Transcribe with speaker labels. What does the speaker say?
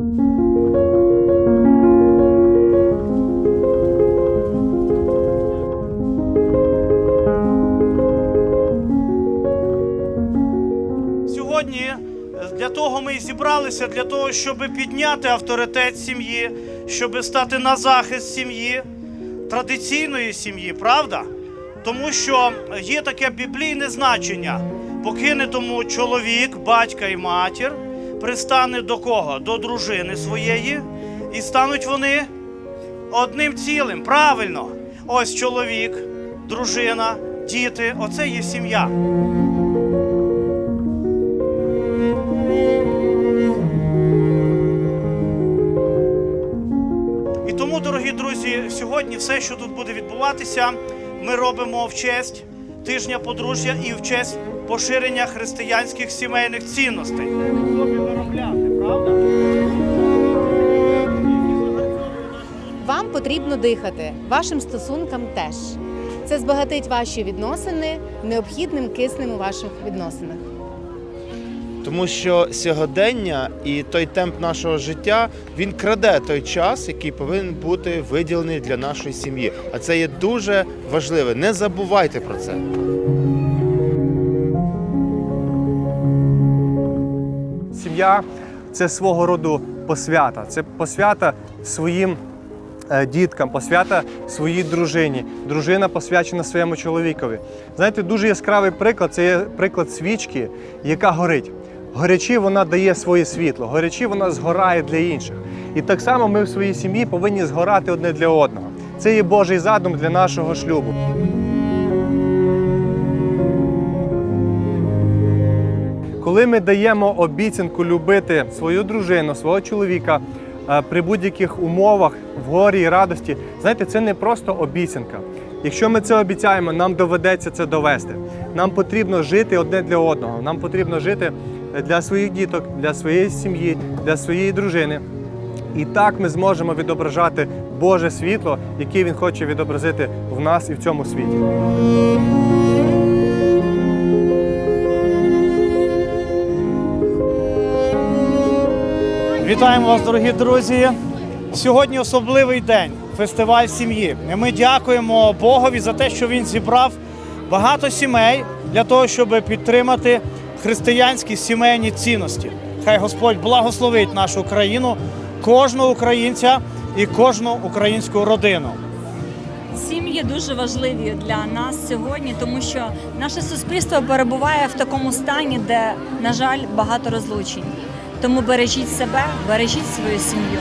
Speaker 1: Сьогодні е, для того ми і зібралися, для того, щоб підняти авторитет сім'ї, щоб стати на захист сім'ї, традиційної сім'ї, правда? Тому що є таке біблійне значення: покине тому чоловік, батька і матір, пристане до кого? До дружини своєї, і стануть вони одним цілим. Правильно, ось чоловік, дружина, діти оце є сім'я. І тому, дорогі друзі, сьогодні все, що тут буде відбуватися, ми робимо в честь тижня подружжя і в честь поширення християнських сімейних цінностей.
Speaker 2: Потрібно дихати, вашим стосункам теж. Це збагатить ваші відносини необхідним киснем у ваших відносинах.
Speaker 3: Тому що сьогодення і той темп нашого життя він краде той час, який повинен бути виділений для нашої сім'ї. А це є дуже важливе. Не забувайте про це.
Speaker 4: Сім'я це свого роду посвята. Це посвята своїм діткам, посвята своїй дружині. Дружина посвячена своєму чоловікові. Знаєте, дуже яскравий приклад це є приклад свічки, яка горить. Горячі вона дає своє світло, горячі вона згорає для інших. І так само ми в своїй сім'ї повинні згорати одне для одного. Це є Божий задум для нашого шлюбу. Коли ми даємо обіцянку любити свою дружину, свого чоловіка е, при будь-яких умовах, в горі і радості, знаєте, це не просто обіцянка. Якщо ми це обіцяємо, нам доведеться це довести. Нам потрібно жити одне для одного. Нам потрібно жити для своїх діток, для своєї сім'ї, для своєї дружини. І так ми зможемо відображати Боже світло, яке Він хоче відобразити в нас і в цьому світі.
Speaker 1: Вітаємо вас, дорогі друзі. Сьогодні особливий день фестиваль сім'ї. Ми дякуємо Богові за те, що він зібрав багато сімей для того, щоб підтримати християнські сімейні цінності. Хай Господь благословить нашу країну, кожного українця і кожну українську родину.
Speaker 5: Сім'ї дуже важливі для нас сьогодні, тому що наше суспільство перебуває в такому стані, де, на жаль, багато розлучень. Тому бережіть себе, бережіть свою сім'ю.